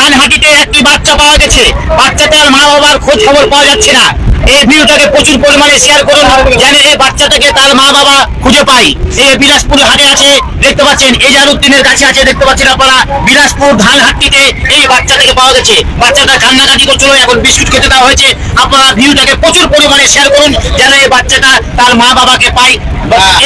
ধানহাটিতে একটি বাচ্চা পাওয়া গেছে। বাচ্চাটার মা বাবার খোঁজ খবর পাওয়া যাচ্ছে না। এই ভিডিওটাকে প্রচুর পরিমাণে শেয়ার করুন। যেন এই বাচ্চাটাকে তার মা বাবা খুঁজে পাই এই বিলাসপুর হাটে আছে, দেখতে পাচ্ছেন এজারুদ্দিনের কাছে আছে, দেখতে পাচ্ছেন আপনারা, বিলাসপুর ধানহাটিতে এই বাচ্চাটাকে পাওয়া গেছে। বাচ্চাটা কান্নাকাটি করছিল, এখন বিস্কুট খেতে দেওয়া হয়েছে। আপনারা ভিডিওটাকে প্রচুর পরিমাণে শেয়ার করুন, যেন এই বাচ্চাটা তার মা বাবাকে পাই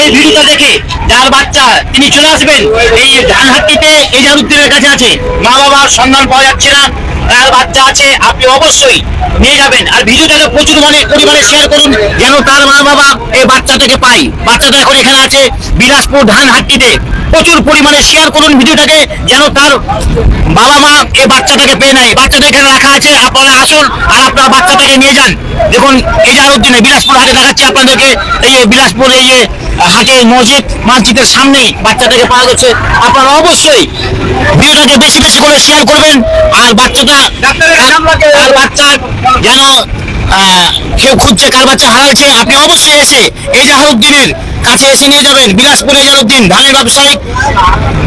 এই ভিডিওটা দেখে যার বাচ্চা, তিনি চলে আসবেন। এই ধানহাটিতে এজারুদ্দিনের কাছে আছে। মা বাবার সন্ধান পাওয়া যাচ্ছে না। তার বাচ্চা আছে, আপনি অবশ্যই নিয়ে যাবেন। আর ভিডিওটাকে প্রচুর মানে পরিমাণে শেয়ার করুন, যেন তার মা বাবা এই বাচ্চাটাকে পাই বাচ্চাটা এখন এখানে আছে বিলাসপুর ধানহাট্টিতে প্রচুর পরিমাণে শেয়ার করুন ভিডিওটাকে, যেন তার বাবা মা এই বাচ্চাটাকে পেয়ে নেয়। বাচ্চাটা এখানে রাখা আছে, আপনারা আসুন আর আপনার বাচ্চাটাকে নিয়ে যান। দেখুন এজারুদ্দিনে বিলাসপুর হাটে দেখাচ্ছি আপনাদেরকে। এই বিলাসপুর, এই হাটে মসজিদ মসজিদের সামনেই বাচ্চাটাকে পাওয়া গেছে আপনারা অবশ্যই ভিডিওটাকে বেশি বেশি করে শেয়ার করবেন আর বাচ্চাটা আর বাচ্চা যেন কেউ খুঁজছে কার বাচ্চা হারাচ্ছে আপনি অবশ্যই এসে এজাহারুদ্দিনের কাছে এসে নিয়ে যাবেন বিলাসপুর এজাহারুদ্দিন ধানের ব্যবসায়ী।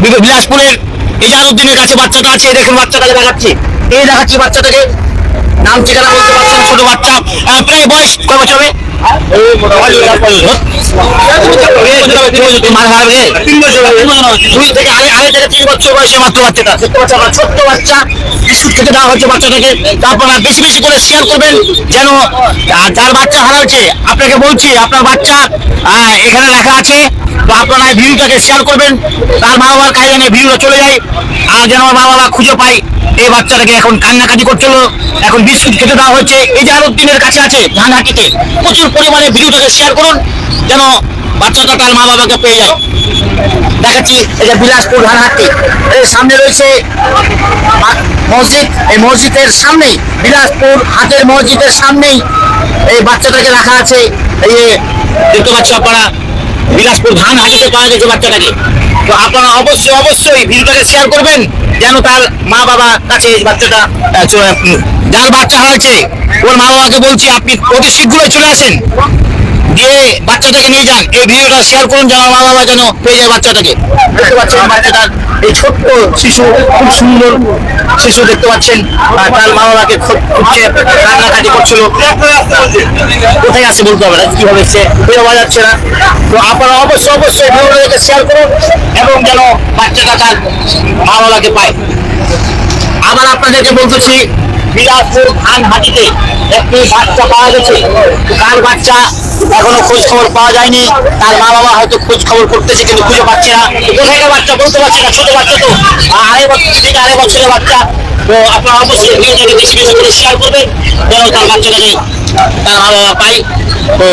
বি- বিলাসপুরের এজাহারুদ্দিনের কাছে বাচ্চাটা আছে দেখুন বাচ্চাটাকে দেখাচ্ছি। এই দেখাচ্ছি বাচ্চাটাকে। নাম ঠিকানা বলতে পারছি না ছোট বাচ্চা। প্রায় বয়স কয় বছর হবে? তিন বছর বয়সে বাচ্চাটা ছোট্ট বাচ্চা দেওয়া হচ্ছে বাচ্চাটাকে তো আপনারা বেশি বেশি করে শেয়ার করবেন যেন যার বাচ্চা আপনাকে বলছি আপনার বাচ্চা এখানে লেখা আছে আপনারা এই ভিডিওটাকে শেয়ার করবেন তার মা বাবার যেন ভিডিওটা চলে যায় আর যেন মা বাবা খুঁজে পাই এই বাচ্চাটাকে এখন কান্নাকাটি করছিল। এখন বিস্কুট খেতে দেওয়া হয়েছে। এই যে দিনের কাছে আছে ধানহাটিতে প্রচুর পরিমাণে ভিডিওটাকে শেয়ার করুন, যেন বাচ্চাটা তার মা বাবাকে পেয়ে যায়। দেখাচ্ছি যে বিলাসপুর ধানহাটি এর সামনে রয়েছে মসজিদ। এই মসজিদের সামনেই, বিলাসপুর হাটের মসজিদের সামনেই এই বাচ্চাটাকে রাখা আছে। এই দেখতে পাচ্ছ আপনারা বিলাসপুর ধান হাটিতে পাওয়া গেছে বাচ্চাটাকে। তো আপনারা অবশ্যই অবশ্যই ভিডিওটাকে শেয়ার করবেন, যেন তার মা বাবা কাছে এই বাচ্চাটা যার বাচ্চা হয়েছে, ওর মা বাবাকে বলছি, আপনি অতি শীঘ্রই চলে আসেন। গিয়ে বাচ্চাটাকে নিয়ে যান। এই ভিডিওটা শেয়ার করুন যেন মা বাবা যেন পেয়ে যায় বাচ্চাটাকে দেখতে পাচ্ছেন বাচ্চাটার এই ছোট্ট শিশু, খুব সুন্দর শিশু দেখতে পাচ্ছেন। তার মা বাবাকে খুঁজছে কান্নাকাটি করছিল। কোথায় আছে বলতে হবে না, কীভাবে সে পাওয়া যাচ্ছে না। তো আপনারা অবশ্যই অবশ্যই ভিডিওটাকে শেয়ার করুন এবং যেন বাচ্চাটা তার মা বাবাকে পায়। আবার আপনাদেরকে বলতেছি বিলাসপুর ধান হাটিতে একটি বাচ্চা পাওয়া গেছে। কার বাচ্চা? এখনও খোঁজ খবর পাওয়া যায়নি। তার মা বাবা হয়তো খোঁজ খবর করতেছে কিন্তু খুঁজে পাচ্ছে না। কোথায় বাচ্চা বলতে পারছে না ছোট বাচ্চা তো। আড়াই বছর থেকে আড়াই বছরের বাচ্চা। তো আপনারা অবশ্যই ভিডিওটাকে বেশি বেশি করে শেয়ার করবেন যেন তার বাচ্চাটাকে তার মা বাবা পায়। তো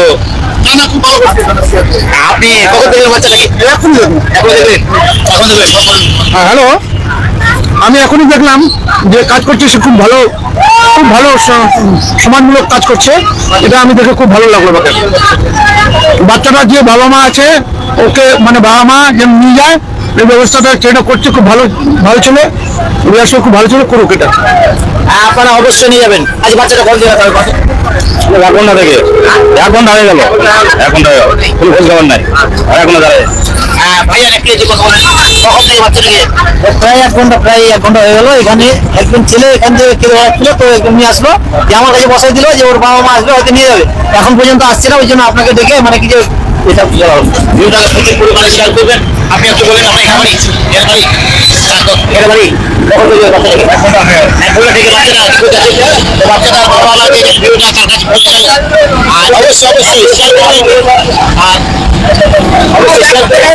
আপনি কখন দেখলেন বাচ্চাটাকে? এখন দেখবেন এখন এখন দেখবেন হ্যাঁ হ্যালো। আমি এখনই দেখলাম যে কাজ করছে সে খুব ভালো খুব ভালো স- সমাজমূলক কাজ করছে। এটা আমি দেখে খুব ভালো লাগল আমাকে বাচ্চাটা যে বাবা মা আছে ওকে মানে বাবা মা যে নিয়ে যায় এই ব্যবস্থাটা সেটা করছে খুব ভালো ভালো ছিল। রিহার্সাল খুব ভালো ছিল করুক এটা। আপনারা অবশ্যই নিয়ে যাবেন। আজ বাচ্চাটা কল দিয়ে রাখা হবে এক ঘণ্টা থেকে। এক ঘণ্টা হয়ে গেল। এক ঘণ্টা হয়ে গেল কোনো খোঁজ খবর নাই আর এখনও দাঁড়ায়। প্রায় এক ঘণ্টা প্রায় এক ঘণ্টা হয়ে গেল। এখানে একজন ছেলে এখান থেকে কেড়ে আসছিল তো একজন নিয়ে আসলো। যে আমার কাছে বসাই দিল যে ওর বাবা মা আসবে হয়তো নিয়ে যাবে। এখন পর্যন্ত আসছে না ওই জন্য আপনাকে ডেকে মানে কি যে এটা ভিডিওটাকে প্রচুর পরিমাণে শেয়ার করবেন। আপনি একটু বলেন আপনার এখানে বাড়ি। এর বাড়ি। আর অবশ্যই অবশ্যই শেয়ার করবেন। আর অবশ্যই শেয়ার করবেন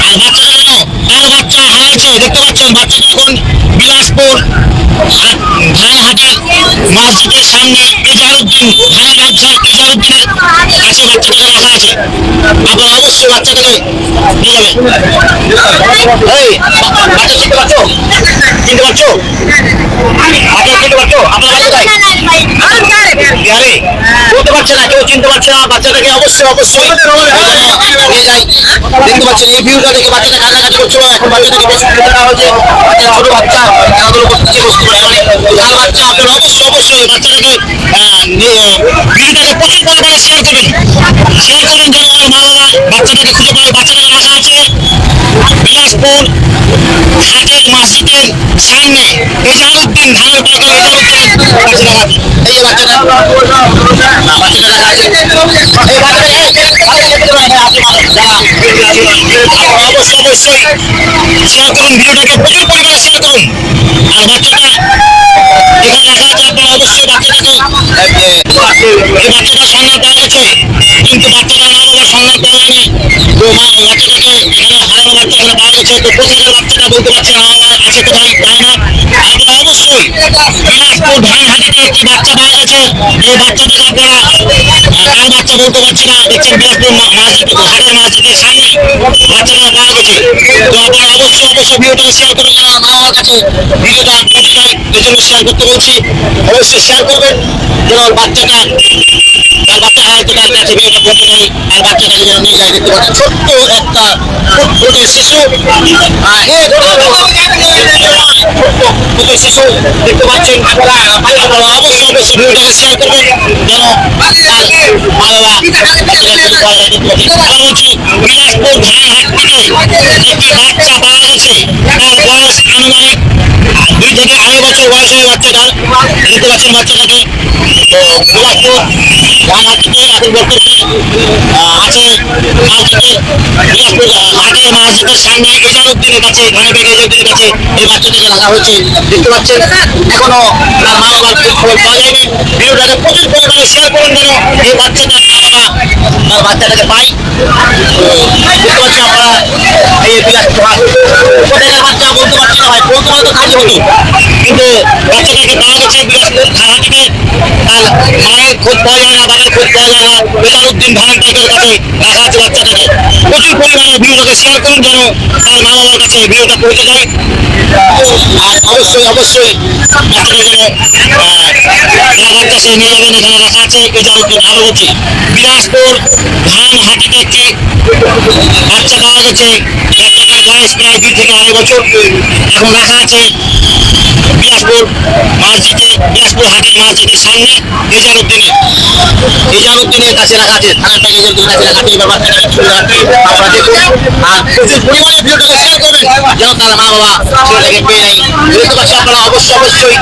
আর বাচ্চাটা কেন তার বাচ্চা হারাচ্ছে দেখতে এখন বিলাসপুর হাট ধানহাটের মসজিদের সামনে ইজারুদ্দিন ধানের ব্যবসা ইজারুদ্দিনের কাছে বাচ্চাটাকে রাখা আছে আপনারা অবশ্যই বাচ্চাটাকে নিয়ে যাবেন। এই বাচ্চা চিনতে পারছ চিনতে পারছ? বাচ্চা চিনতে পারছ? আপনার বাচ্চা কোথায় বলতে পারছে না কেউ চিনতে পারছে না বাচ্চাটাকে অবশ্যই অবশ্যই নিয়ে যাই দেখতে পাচ্ছেন এই ভিউটা দেখে বাচ্চাটা কান্নাকাটি করছিল এখন বাচ্চাটাকে বেশ দেওয়া হয়েছে। বাচ্চা ছোট বাচ্চা খেলাধুলো করতেছে বসতে পারে তার বাচ্চা আপনারা অবশ্যই অবশ্যই বাচ্চাটাকে ভিডিওটাকে প্রচুর পরিমাণে শেয়ার করবেন শেয়ার করবেন যেন বাবা বাচ্চাটাকে খুঁজে পায় বাচ্চাটাকে রাখা আছে বিলাসপুর হাটের মসজিদের সামনে এজারুদ্দিন ধানের পাইকার বাচ্চাটা আপনারা অবশ্যই শেয়ার করুন ভিডিওটাকে প্রচুর পরিমাণে শেয়ার করুন আর বাচ্চাটা এখানে রাখা আছে আপনারা অবশ্যই বাচ্চাটাকে এই বাচ্চাটা সন্ধান পাওয়া গেছে কিন্তু বাচ্চাটা মা বাবার সন্ধান পাওয়া যায়নি তো বাচ্চাটাকে এখানে হারানো বাচ্চা এখানে পাওয়া গেছে তো কোথাকার বাচ্চাটা বলতে পারছে মা বাবা আছে কোথায় দিনাজপুর ধানহাটিতে একটি বাচ্চা পাওয়া গেছে এই বাচ্চাটাকে আপনারা কার বাচ্চা বলতে পারছি না, দেখছেন মাঝ- হাটের মাঝের সামনে বাচ্চাটা পাওয়া গেছে। তো আপনারা অবশ্যই অবশ্যই ভিডিওটাকে শেয়ার করবেন যারা বাবার কাছে ভিডিওটা পৌঁছে যায় এই জন্য শেয়ার করতে বলছি। অবশ্যই শেয়ার করবেন, যেন বাচ্চাটা তার বাচ্চা নিয়ে যায় দেখতে পাচ্ছেন ছোট্ট একটা ফুটফুটে শিশু এই শিশু পাচ্ছেন আপনারা অবশ্যই অবশ্যই ভিডিওটাকে শেয়ার করবেন যেন একটি বাচ্চা পাওয়া গেছে তার বয়স আনুমানিক দুই থেকে আড়াই বছর বয়স হয় বাচ্চাটার দেখতে পাচ্ছেন বাচ্চাটাকে তো বিলাসপুর ধান হাটিতে এখন আছে মার্কেটে বিলাসপুর হাটের মার্কেটের সামনে এজারুদ্দিনের কাছে ধানের পেটে এজারুদ্দিনের কাছে এই বাচ্চাটাকে রাখা হয়েছে দেখতে পাচ্ছেন এখনও তার মা পাওয়া যায়নি ভিডিওটাকে প্রচুর পরিমাণে শেয়ার তার বাচ্চাটাকে পাই দেখতে এই বাচ্চা বলতে পারছি না ভাই বলতে পারলে তো কাজ হতো কিন্তু বাচ্চাটাকে পাওয়া গেছে মায়ের খোঁজ পাওয়া যায় না বাবার খোঁজ পাওয়া যায় না। ধানের পাইকের কাছে রাখা আছে বাচ্চাটাকে। প্রচুর পরিমাণে ভিডিওটাকে শেয়ার করুন যেন তার মা বাবার কাছে ভিডিওটা পৌঁছে যায়। আর অবশ্যই অবশ্যই বাচ্চাটা যেন আহ, বাচ্চা সে নিয়ে যাবেন এখানে রাখা আছে। বেজারুদ্দিন আরও বলছি বিলাসপুর ধান হাটিতে একটি বাচ্চা পাওয়া গেছে। বাচ্চাটার বয়স প্রায় দুই থেকে আড়াই বছর। এখন রাখা আছে বিলাসপুর মসজিদে বিলাসপুর হাটের মসজিদের সামনে এজারুদ্দিনের নিজামুদ্দিনের কাছে রাখা আছে, থানার থেকে কাছে রাখা আছে তুলে রাখতে আপনারা দেখুন। আর প্রচুর পরিমাণে ভিডিওটাকে শেয়ার করবেন, যেন তার মা বাবা ছেলেটাকে পেয়ে নেয়। পাচ্ছি আপনারা অবশ্যই অবশ্যই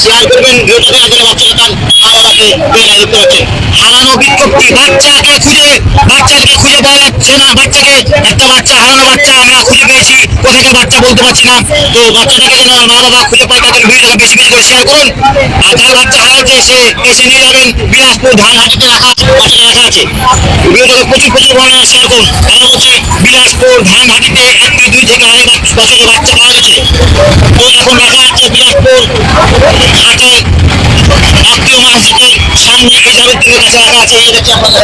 শেয়ার করবেন ভিডিওটাকে যেন বাচ্চাটা তার মা বাবাকে পেয়ে নেয় দেখতে হারানো বিজ্ঞপ্তি, বাচ্চাকে খুঁজে বাচ্চাকে খুঁজে পাওয়া যাচ্ছে না, বাচ্চাকে একটা বাচ্চা, হারানো বাচ্চা আমরা খুঁজে পেয়েছি, কোথাকার বাচ্চা বলতে পারছি না। তো বাচ্চাটাকে যেন মা বাবা খুঁজে পায় তাদের ভিডিওটাকে বেশি বেশি করে শেয়ার করুন। আর যার বাচ্চা হারাচ্ছে সে এসে নিয়ে যাবেন বিলাসপুর ধান হাটিতে রাখা বাচ্চাটা রাখা আছে। ভিডিওটাকে প্রচুর প্রচুর পরিমাণে শেয়ার করুন। আমরা বলছি, বিলাসপুর ধান হাটিতে একটি দুই থেকে আড়াই বছরের বাচ্চা পাওয়া গেছে। তো এখন মসজিদের সামনে আছে, এই আপনাদের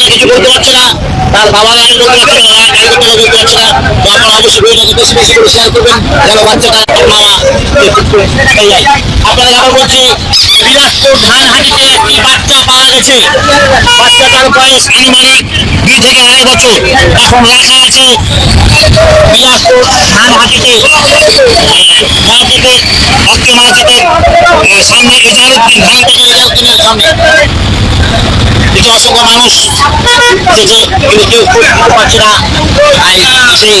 কাছে বলতে পারছে না, তার বাবা গাড়ি বলতে পারছে না বলতে না তো আপনারা অবশ্যই ভিডিওটাকে বেশি বেশি করে শেয়ার করবেন, যেন বাচ্চাটা মামা আপনাদের আবার বলছি, বিলাসপুর ধান হাটিতে একটি বাচ্চা পাওয়া গেছে। বাচ্চাটার বয়স আনুমানিক দুই থেকে আড়াই বছর। এখন রাখা আছে, বিলাসপুর ধান হাটিতে মার্কেটে আজকে মার্কেটে সামনে এজারুদ্দিন ধান থেকে এজারুদ্দিনের সামনে। কিছু অসংখ্য মানুষ কিন্তু কেউ খুব না সেই